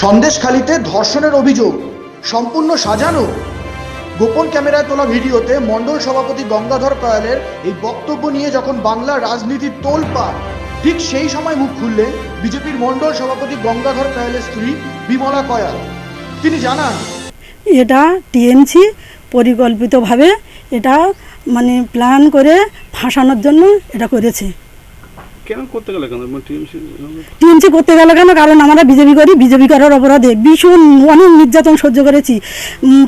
সন্দেশখালিতে ধর্ষণের অভিযোগ। সম্পূর্ণ সাজানো। গোপন ক্যামেরায় তোলা ভিডিওতে মণ্ডল সভাপতি গঙ্গাধর কয়ালের এই বক্তব্য নিয়ে যখন বাংলার রাজনীতির তোলপাড় ঠিক সেই সময় মুখ খুললেন বিজেপির মণ্ডল সভাপতি গঙ্গাধর কয়ালের স্ত্রী বিমলা কয়াল। তিনি জানান, এটা টিএমসি পরিকল্পিতভাবে এটা মানে প্ল্যান করে ফাঁসানোর জন্য এটা করেছে। মানে টিএমসি করতে গেল কেন? কারণ আমরা বিজেপি করি, বিজেপি করার অপরাধে ভীষণ অনেক নির্যাতন সহ্য করেছি।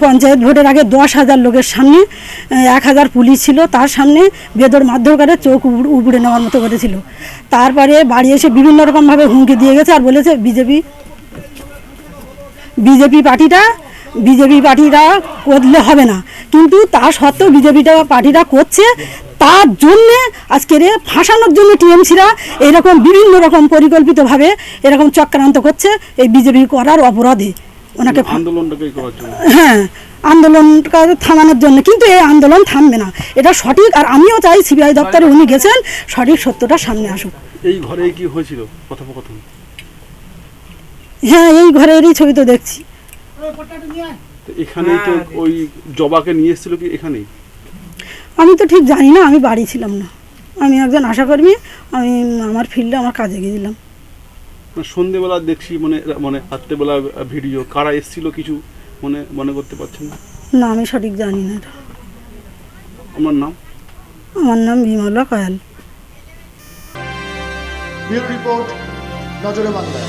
পঞ্চায়েত ভোটের আগে দশ হাজার লোকের সামনে এক হাজার পুলিশ ছিল, তার সামনে বেদর মারধর করে চোখ উপড়ে নেওয়ার মতো করেছিল। তারপরে বাড়ি এসে বিভিন্ন রকমভাবে হুমকি দিয়ে গেছে আর বলেছে বিজেপি বিজেপি পার্টিটা, বিজেপি পার্টিরা করলে হবে না। কিন্তু তা সত্ত্বেও বিজেপিটা পার্টিরা করছে তার জন্যে আজকের ফাঁসানোর জন্য টিএমসিরা এরকম বিভিন্ন রকম পরিকল্পিতভাবে এরকম চক্রান্ত করছে এই বিজেপি করার অপরাধে। ওনাকে হ্যাঁ আন্দোলনটা থামানোর জন্য। কিন্তু এই আন্দোলন থামবে না। এটা সঠিক আর আমিও চাই সিবিআই দপ্তরে উনি গেছেন সঠিক সত্যটা সামনে আসুক। এই ঘরে কি হয়েছিল কথোপকথন? হ্যাঁ এই ঘরেরই ছবি তো দেখছি। এখানেই তো ওই জবাকে নিয়ে এসেছিল কি এখানেই? আমি তো ঠিক জানি না আমি বাড়ি ছিলাম না। আমি একজন আশাকর্মী আমি আমার ফিল্ডে আমার কাজে গিয়েছিলাম সন্ধেবেলা দেখছি মানে মানে রাত্রেবেলা ভিডিও। কারা এসেছিল কিছু মনে মনে করতে পারছেন না? না আমি সঠিক জানি না এটা। আমার নাম? আমার নাম বিমলা কয়াল। রিপোর্ট নজরে বাংলা